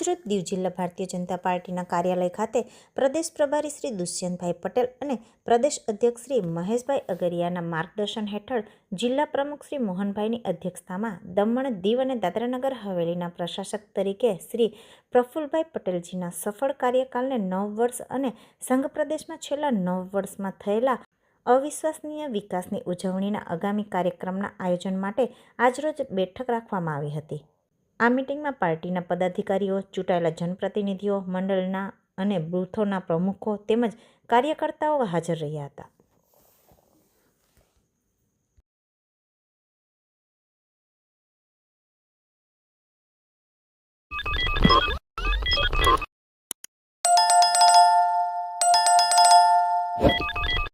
દીવ જિલ્લા ભારતીય જનતા પાર્ટીના કાર્યાલય ખાતે પ્રદેશ પ્રભારી શ્રી દુષ્યંતભાઈ પટેલ અને પ્રદેશ અધ્યક્ષ શ્રી મહેશભાઈ અગરિયાના માર્ગદર્શન હેઠળ જિલ્લા પ્રમુખ શ્રી મોહનભાઈની અધ્યક્ષતામાં દમણ દીવ અને દાદરાનગર હવેલીના પ્રશાસક તરીકે શ્રી પ્રફુલભાઈ પટેલજીના સફળ કાર્યકાલને નવ વર્ષ અને સંઘ પ્રદેશમાં છેલ્લા નવ વર્ષમાં થયેલા અવિશ્વસનીય વિકાસની ઉજવણીના આગામી કાર્યક્રમના આયોજન માટે આજરોજ બેઠક રાખવામાં આવી હતી. આ મિટિંગમાં પાર્ટીના પદાધિકારીઓ, ચૂંટાયેલા જનપ્રતિનિધિઓ, મંડળના અને બૂથોના પ્રમુખો તેમજ કાર્યકર્તાઓ હાજર રહ્યા હતા.